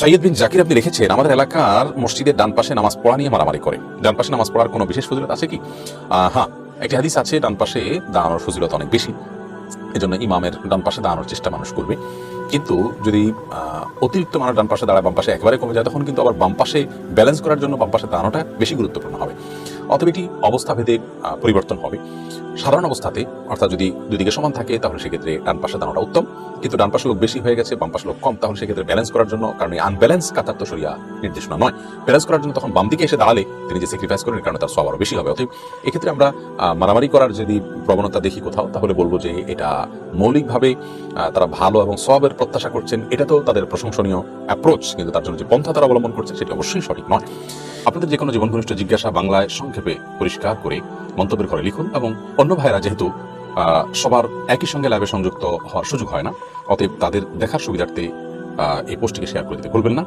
সৈয়দ বিন জাকির আপনি লিখেছেন আমাদের এলাকার মসজিদের ডান পাশে নামাজ পড়া নিয়ে মারামারি করে। ডান পাশে নামাজ পড়ার কোনো বিশেষ ফজিলত আছে কি? হ্যাঁ একটি হাদিস আছে, ডান পাশে দাঁড়ানোর ফজিলত অনেক বেশি। এজন্য ইমামের ডান পাশে দাঁড়ানোর চেষ্টা মানুষ করবে। কিন্তু যদি অতিরিক্ত মানুষ ডান পাশে দাঁড়ায়, বাম পাশে একেবারে কমে যায়, তখন কিন্তু আবার বাম পাশে ব্যালেন্স করার জন্য বাম পাশে দাঁড়ানোটা বেশি গুরুত্বপূর্ণ হবে। অতএব এটি অবস্থা ভেদে পরিবর্তন হবে। সাধারণ অবস্থাতে, অর্থাৎ যদি দুদিকে সমান থাকে, তাহলে সেক্ষেত্রে ডান পাশে দাঁড়ানোটা উত্তম। কিন্তু ডান পাশে লোক বেশি হয়ে গেছে, বাম পাশে লোক কম, তাহলে সেক্ষেত্রে ব্যালেন্স করার জন্য, কারণ এই আনব্যালেন্স কাতার তো সরিয়া নির্দেশনা নয়। ব্যালেন্স করার জন্য তখন বাম দিকে এসে দাঁড়ালে তিনি যে স্যাক্রিফাইস করেন কারণে তার সব আরও বেশি হবে। অতএব এক্ষেত্রে আমরা মারামারি করার যদি প্রবণতা দেখি কোথাও, তাহলে বলব যে এটা মৌলিকভাবে তারা ভালো এবং সবের প্রত্যাশা করছেন। এটা তো তাদের প্রশংসনীয় অ্যাপ্রোচ কিন্তু তার জন্য যে পন্থা তারা অবলম্বন করছেন সেটি অবশ্যই সঠিক নয়। আপনাদের যে কোনো জীবন ঘনিষ্ঠ জিজ্ঞাসা বাংলায় সংক্ষেপে পরিষ্কার করে মন্তব্যের ঘরে লিখুন এবং অন্য ভাইয়েরা যেহেতু সবার একই সঙ্গে ল্যাবে সংযুক্ত হওয়ার সুযোগ হয় না, অতএব তাদের দেখার সুবিধার্থে এই পোস্টটিকে শেয়ার করে দিতে ভুলবেন না।